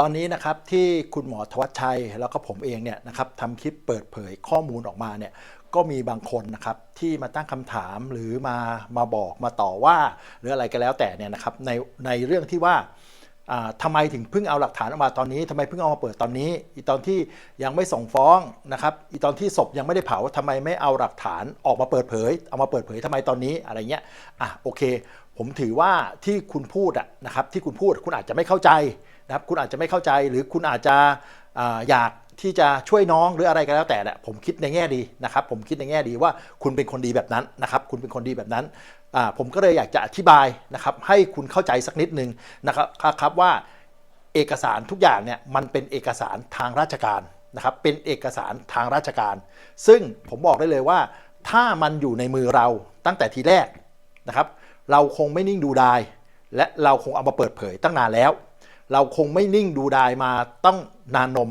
ตอนนี้นะครับที่คุณหมอทวัชชัยแล้วก็ผมเองเนี่ยนะครับทำคลิปเปิดเผยข้อมูลออกมาเนี่ยก็มีบางคนนะครับที่มาตั้งคำถามหรือมามาบอกมาต่อว่าหรืออะไรก็แล้วแต่เนี่ยนะครับในในเรื่องที่ว่าอ่าทำไมถึงเพิ่งเอาหลักฐานออกมาตอนนี้ทำไมเพิ่งเอามาเปิดตอนนี้ อีตอนที่ยังไม่ส่งฟ้องนะครับอีตอนที่ศพยังไม่ได้เผาทำไมไม่เอาหลักฐานออกมาเปิดเผย เอามาเปิดเผยทำไมตอนนี้อะไรเงี้ยอะโอเค ผมถือว่าที่คุณพูดอะนะครับที่คุณพูดคุณอาจจะไม่เข้าใจ นะครับคุณอาจจะไม่เข้าใจหรือคุณอาจจะออยากที่จะช่วยน้องหรืออะไรก็แล้วแต่แหละผมคิดในแง่ดีนะครับ ผมคิดในแง่ดีว่าคุณเป็นคนดีแบบนั้นนะครับ คุณเป็นคนดีแบบนั้นผมก็เลยอยากจะอธิบายนะครับให้คุณเข้าใจสักนิดนึงนะครับครับว่าเอกสารทุกอย่างเนี่ยมันเป็นเอกสารทางราชการนะครับเป็นเอกสารทางราชการ ซึ่งผมบอกได้เลยว่า ถ้ามันอยู่ในมือเราตั้งแต่ทีแรกนะครับ เราคงไม่นิ่งดูดายและเราคงเอามาเปิดเผยตั้งนานแล้ว เราคงไม่นิ่งดูดายมาต้องนานนม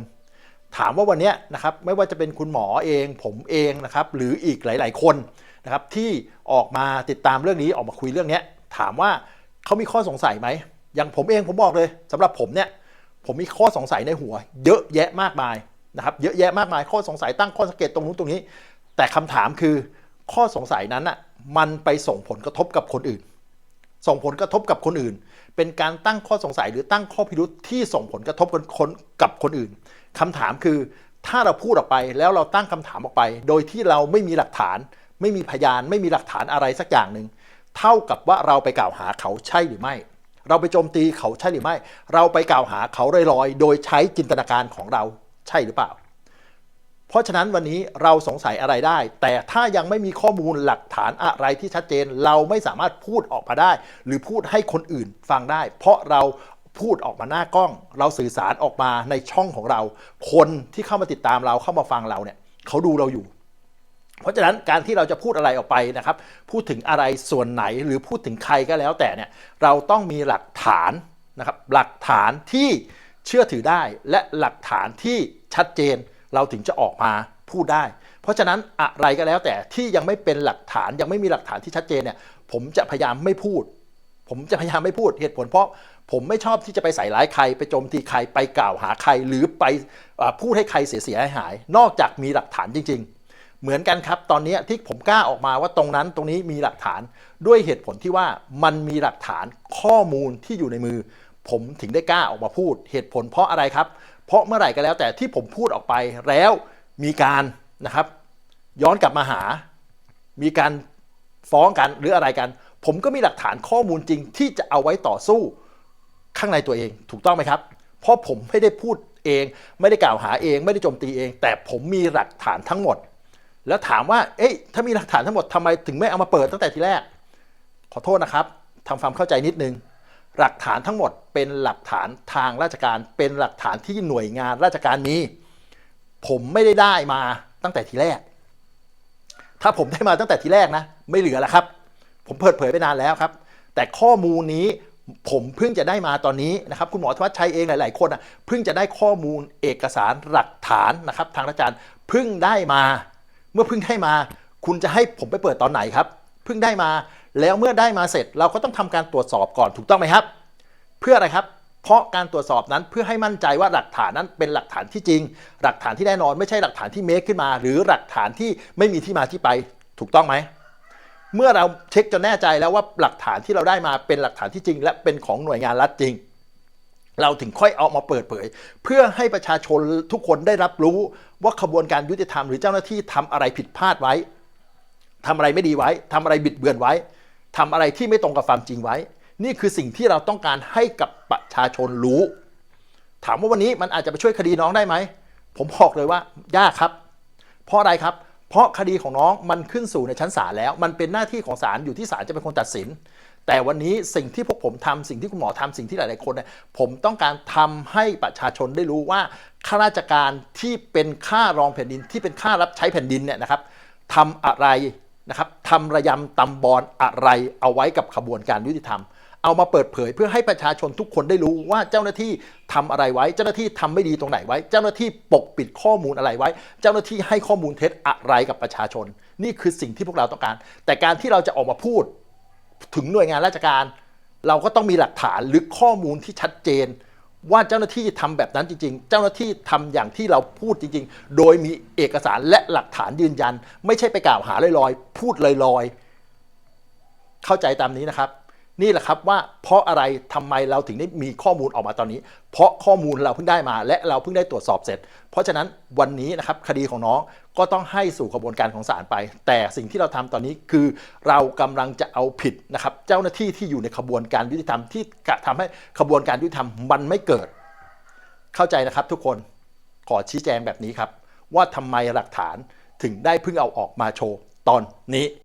ถามว่าวันนี้นะครับไม่ว่าจะเป็นคุณหมอเองผมเองนะครับหรืออีกหลาย ๆ คนนะครับที่ออกมาติดตามเรื่องนี้ออกมาคุยเรื่องนี้ถามว่าเขามีข้อสงสัยไหมอย่างผมเองผมบอกเลยสำหรับผมเนี่ยผมมีข้อสงสัยในหัว เยอะแยะมากมายนะครับเยอะแยะมากมายข้อสงสัยตั้งข้อสังเกตตรงนู้นตรงนี้ แต่คำถามคือข้อสงสัยนั้นอะมันไปส่งผลกระทบกับคนอื่น ส่งผลกระทบกับคนอื่น เป็นการตั้งข้อสงสัยหรือตั้งข้อพิรุษที่ส่งผลกระทบกับคนกับคนอื่นคำถามคือถ้าเราพูดออกไปแล้วเราตั้งคำถามออกไป โดยที่เราไม่มีหลักฐาน ไม่มีพยาน ไม่มีหลักฐานอะไรสักอย่างหนึ่งเท่ากับว่าเราไปกล่าวหาเขาใช่หรือไม่ เราไปโจมตีเขาใช่หรือไม่ เราไปกล่าวหาเขาลอยๆ โดยใช้จินตนาการของเราใช่หรือเปล่า เพราะฉะนั้นวันนี้เราสงสัยอะไรได้ แต่ถ้ายังไม่มีข้อมูลหลักฐานอะไรที่ชัดเจน เราไม่สามารถพูดออกมาได้ หรือพูดให้คนอื่นฟังได้ เพราะเราพูดออกมาหน้ากล้อง เราสื่อสารออกมาในช่องของเรา คนที่เข้ามาติดตามเราเข้ามาฟังเราเนี่ยเขาดูเราอยู่เพราะฉะนั้นการที่เราจะพูดอะไรออกไปนะครับ พูดถึงอะไรส่วนไหนหรือพูดถึงใครก็แล้วแต่เนี่ยเราต้องมีหลักฐานนะครับ หลักฐานที่เชื่อถือได้และหลักฐานที่ชัดเจน เราถึงจะออกมาพูดได้ เพราะฉะนั้นอะไรก็แล้วแต่ที่ยังไม่เป็นหลักฐานยังไม่มีหลักฐานที่ชัดเจนเนี่ยผมจะพยายามไม่พูด ผมจะพยายามไม่พูดเหตุผลเพราะผมไม่ชอบที่จะไปใส่ร้ายใคร ไปโจมตีใครไปกล่าวหาใคร หรือไปอพูดให้ใครเสียเสียหาย นอกจากมีหลักฐานจริง ๆ เหมือนกันครับ ตอนนี้ที่ผมกล้าออกมาว่าตรงนั้นตรงนี้มีหลักฐานด้วยเหตุผลที่ว่ามันมีหลักฐานข้อมูลที่อยู่ในมือ ผมถึงได้กล้าออกมาพูด เหตุผลเพราะอะไรครับ เพราะเมื่อไหร่ก็แล้วแต่ที่ผมพูดออกไปแล้วมีการนะครับ ย้อนกลับมาหา มีการฟ้องกันหรืออะไรกัน ผมก็มีหลักฐานข้อมูลจริงที่จะเอาไว้ต่อสู้ข้างในตัวเองถูกต้องไหมครับ เพราะผมไม่ได้พูดเอง ไม่ได้กล่าวหาเอง ไม่ได้โจมตีเอง แต่ผมมีหลักฐานทั้งหมด แล้วถามว่า เอ๊ะถ้ามีหลักฐานทั้งหมดทำไมถึงไม่เอามาเปิดตั้งแต่ทีแรก ขอโทษนะครับทำความเข้าใจนิดนึง หลักฐานทั้งหมดเป็นหลักฐานทางราชการ เป็นหลักฐานที่หน่วยงานราชการมีผมไม่ได้ได้มาตั้งแต่ทีแรก ถ้าผมได้มาตั้งแต่ทีแรกนะ ไม่เหลือแล้วครับ ผมเปิดเผยไปนานแล้วครับ แต่ข้อมูลนี้ผมเพิ่งจะได้มาตอนนี้นะครับ คุณหมอธวัชชัยเองหลาย ๆ คนอะเพิ่งจะได้ข้อมูลเอกสารหลักฐานนะครับ ทางราชการเพิ่งได้มา เมื่อเพิ่งได้มา คุณจะให้ผมไปเปิดตอนไหนครับ เพิ่งได้มา แล้วเมื่อได้มาเสร็จเราก็ต้องทำการตรวจสอบก่อนถูกต้องไหมครับ เพื่ออะไรครับ เพราะการตรวจสอบนั้นเพื่อให้มั่นใจว่าหลักฐานนั้นเป็นหลักฐานที่จริง หลักฐานที่แน่นอนไม่ใช่หลักฐานที่เมคขึ้นมา หรือหลักฐานที่ไม่มีที่มาที่ไปถูกต้องไหมเมื่อเราเช็คจนแน่ใจแล้วว่าหลักฐานที่เราได้มาเป็นหลักฐานที่จริง และเป็นของหน่วยงานรัฐจริง เราถึงค่อยเอามาเปิดเผย เพื่อให้ประชาชนทุกคนได้รับรู้ว่าขบวนการยุติธรรมหรือเจ้าหน้าที่ทำอะไรผิดพลาดไว้ทำอะไรไม่ดีไว้ทำอะไรบิดเบือนไว้ ทำอะไรที่ไม่ตรงกับความจริงไว้ นี่คือสิ่งที่เราต้องการให้กับประชาชนรู้ ถามว่าวันนี้มันอาจจะไปช่วยคดีน้องได้ไหม ผมบอกเลยว่ายากครับ เพราะอะไรครับ เพราะคดีของน้องมันขึ้นสู่ในชั้นศาลแล้ว มันเป็นหน้าที่ของศาลอยู่ที่ศาลจะเป็นคนตัดสิน แต่วันนี้สิ่งที่พวกผมทำสิ่งที่คุณหมอทำสิ่งที่หลาย ๆ คนเนี่ยผมต้องการทำให้ประชาชนได้รู้ว่าข้าราชการที่เป็นข้ารองแผ่นดินที่เป็นข้ารับใช้แผ่นดินเนี่ยนะครับทำอะไร นะครับทำระยำตำบอลอะไรเอาไว้กับขบวนการยุติธรรม เอามาเปิดเผยเพื่อให้ประชาชนทุกคนได้รู้ว่าเจ้าหน้าที่ทำอะไรไว้ เจ้าหน้าที่ทำไม่ดีตรงไหนไว้ เจ้าหน้าที่ปกปิดข้อมูลอะไรไว้ เจ้าหน้าที่ให้ข้อมูลเท็จอะไรกับประชาชน นี่คือสิ่งที่พวกเราต้องการ แต่การที่เราจะออกมาพูด ถึงหน่วยงานราชการ เราก็ต้องมีหลักฐานหรือข้อมูลที่ชัดเจน ว่าเจ้าหน้าที่ทำแบบนั้นจริง ๆ เจ้าหน้าที่ทำอย่างที่เราพูดจริง ๆ โดยมีเอกสารและหลักฐานยืนยัน ไม่ใช่ไปกล่าวหาลอยๆ พูดลอยๆ เข้าใจตามนี้นะครับ นี่แหละครับว่าเพราะอะไรทำไมเราถึงได้มีข้อมูลออกมาตอนนี้ เพราะข้อมูลเราเพิ่งได้มา และเราเพิ่งได้ตรวจสอบเสร็จ เพราะฉะนั้นวันนี้นะครับคดีของน้องก็ต้องให้สู่กระบวนการของศาลไป แต่สิ่งที่เราทำตอนนี้คือ เรากำลังจะเอาผิดนะครับเจ้าหน้าที่ที่อยู่ในขบวนการยุติธรรมที่กระทำให้ขบวนการยุติธรรมมันไม่เกิด เข้าใจนะครับทุกคนขอชี้แจงแบบนี้ครับ ว่าทำไมหลักฐานถึงได้เพิ่งเอาออกมาโชว์ตอนนี้